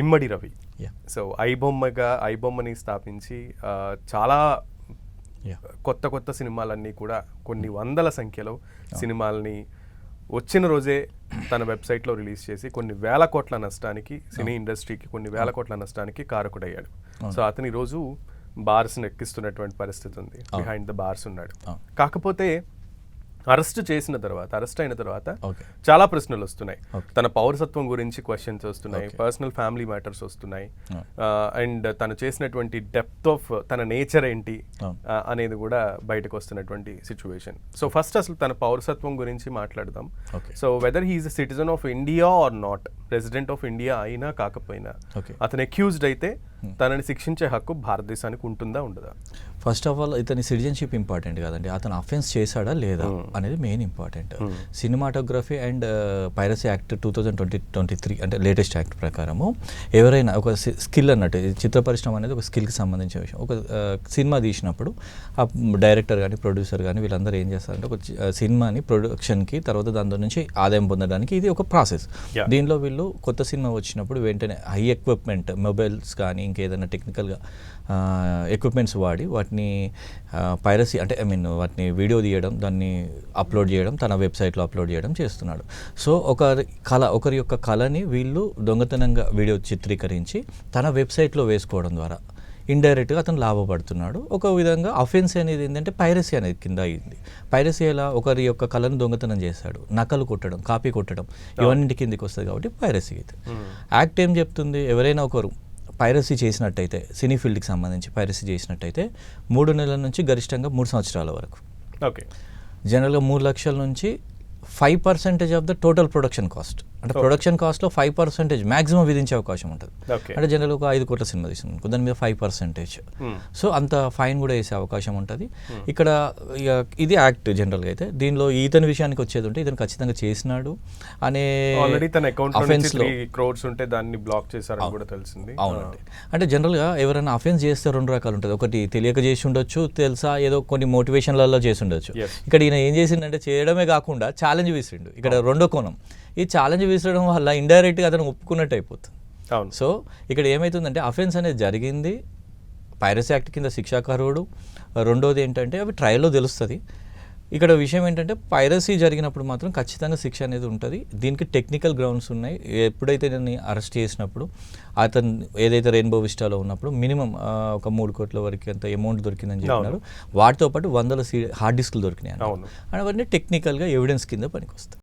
ఇమ్మడి Ravi. So ఐబొమ్మగా ఐబొమ్మని స్థాపించి చాలా కొత్త కొత్త సినిమాలన్నీ కూడా కొన్ని వందల సంఖ్యలో సినిమాలని వచ్చిన రోజే తన వెబ్సైట్లో రిలీజ్ చేసి కొన్ని వేల కోట్ల నష్టానికి సినీ ఇండస్ట్రీకి కొన్ని వేల కోట్ల నష్టానికి కారకుడయ్యాడు. సో అతని రోజు బార్స్ని ఎక్కిస్తున్నటువంటి పరిస్థితి ఉంది బిహైండ్ ద బార్స్ ఉన్నాడు. కాకపోతే అరెస్ట్ చేసిన తర్వాత అరెస్ట్ అయిన తర్వాత చాలా ప్రశ్నలు వస్తున్నాయి. తన పౌరసత్వం గురించి క్వశ్చన్స్ వస్తున్నాయి పర్సనల్ ఫ్యామిలీ మ్యాటర్స్ వస్తున్నాయి. అండ్ తను చేసినటువంటి డెప్త్ ఆఫ్ తన నేచర్ ఏంటి అనేది కూడా బయటకు వస్తున్నటువంటి సిచ్యువేషన్ సో ఫస్ట్ అసలు తన పౌరసత్వం గురించి మాట్లాడదాం. So whether he is citizen of India or not president of India అయినా కాకపోయినా. అతను అక్యూజ్డ్ అయితే తనని శిక్షించే హక్కు భారతదేశానికి ఉంటుందా ఉండదా? ఫస్ట్ ఆఫ్ ఆల్ ఇతని సిటిజన్షిప్ ఇంపార్టెంట్ కాదండి. అతను అఫెన్స్ చేశాడా లేదా అనేది main important. Cinematography and piracy act two thousand twenty twenty three అంటే లేటెస్ట్ యాక్ట్ ప్రకారము ఎవరైనా ఒక స్కిల్ అన్నట్టు చిత్ర పరిశ్రమ అనేది ఒక స్కిల్కి సంబంధించిన విషయం. ఒక సినిమా తీసినప్పుడు ఆ డైరెక్టర్ కానీ ప్రొడ్యూసర్ కానీ వీళ్ళందరూ ఏం చేస్తారంటే ఒక సినిమాని ప్రొడక్షన్కి తర్వాత దాని నుంచి ఆదాయం పొందడానికి ఇది ఒక ప్రాసెస్. దీనిలో వీళ్ళు కొత్త సినిమా వచ్చినప్పుడు వెంటనే హై ఎక్విప్మెంట్ మొబైల్స్ కానీ ఇంకేదైనా టెక్నికల్గా ఎక్విప్మెంట్స్ వాడి వాటిని పైరసీ అంటే ఐ మీన్ వాటిని వీడియో తీయడం దాన్ని అప్లోడ్ చేయడం తన వెబ్సైట్లో అప్లోడ్ చేయడం చేస్తున్నాడు. సో ఒకరి కళ ఒకరి యొక్క కళని వీళ్ళు దొంగతనంగా వీడియో చిత్రీకరించి తన వెబ్సైట్లో వేసుకోవడం ద్వారా ఇండైరెక్ట్గా అతను లాభపడుతున్నాడు. ఒక విధంగా అఫెన్స్ అనేది ఏంటంటే పైరసీ అనేది కింద అయింది. పైరసీ ఎలా? ఒకరి యొక్క కళను దొంగతనం చేశాడు. నకలు కొట్టడం కాపీ కొట్టడం ఇవన్నీ కిందికి వస్తుంది కాబట్టి పైరసీ అయితే. యాక్ట్ ఏం చెప్తుంది? ఎవరైనా ఒకరు పైరసీ చేసినట్టయితే సినీ ఫీల్డ్కి సంబంధించి పైరసీ చేసినట్టయితే మూడు నెలల నుంచి గరిష్టంగా మూడు సంవత్సరాల వరకు. ఓకే. జనరల్గా మూడు లక్షల నుంచి five percentage of the total production cost. అంటే ప్రొడక్షన్ కాస్ట్లో ఫైవ్ పర్సెంటేజ్ మాక్సిమం విధించే అవకాశం ఉంటుంది. అంటే జనరల్ ఒక ఐదు కోట్ల సినిమా తీసుకున్నాను దాని మీద ఫైవ్ పర్సెంటేజ్ సో అంత ఫైన్ కూడా వేసే అవకాశం ఉంటుంది. ఇక్కడ ఇక ఇది యాక్ట్ జనరల్గా అయితే. దీనిలో ఈతని విషయానికి వచ్చేది ఉంటే ఇతను ఖచ్చితంగా చేసినాడు అనే త్రీ క్రోడ్స్ ఉంటే దాన్ని బ్లాక్ చేశారని కూడా తెలిసింది. అవునండి. అంటే జనరల్గా ఎవరైనా అఫెన్స్ చేస్తే రెండు రకాలు ఉంటుంది ఒకటి తెలియక చేసి ఉండొచ్చు తెలుసా? ఏదో కొన్ని మోటివేషన్లలో చేసి ఉండొచ్చు. ఇక్కడ ఈయన ఏం చేసిండంటే చేయడమే కాకుండా ఛాలెంజ్ విసిరిండు ఇక్కడ రెండో కోణం. ఈ ఛాలెంజ్ విసరడం వల్ల ఇండైరెక్ట్గా అతను ఒప్పుకున్నట్టు అయిపోతుంది. అవును. సో ఇక్కడ ఏమవుతుందంటే అఫెన్స్ అనేది జరిగింది. పైరసీ యాక్ట్ కింద శిక్షాకారుడు. రెండోది ఏంటంటే అవి ట్రయల్లో తెలుస్తుంది. ఇక్కడ విషయం ఏంటంటే పైరసీ జరిగినప్పుడు మాత్రం ఖచ్చితంగా శిక్ష అనేది ఉంటుంది. దీనికి టెక్నికల్ గ్రౌండ్స్ ఉన్నాయి. ఎప్పుడైతే నేను అరెస్ట్ చేసినప్పుడు అతను ఏదైతే రెయిన్బో విస్టాలో ఉన్నప్పుడు మినిమం ఒక మూడు కోట్ల వరకు అంత అమౌంట్ దొరికిందని చెప్పినారు. వాటితో పాటు వందల సీ హార్డ్ డిస్క్లు దొరికినాయి. అవును. అవన్నీ టెక్నికల్గా ఎవిడెన్స్ కింద పనికొస్తాయి.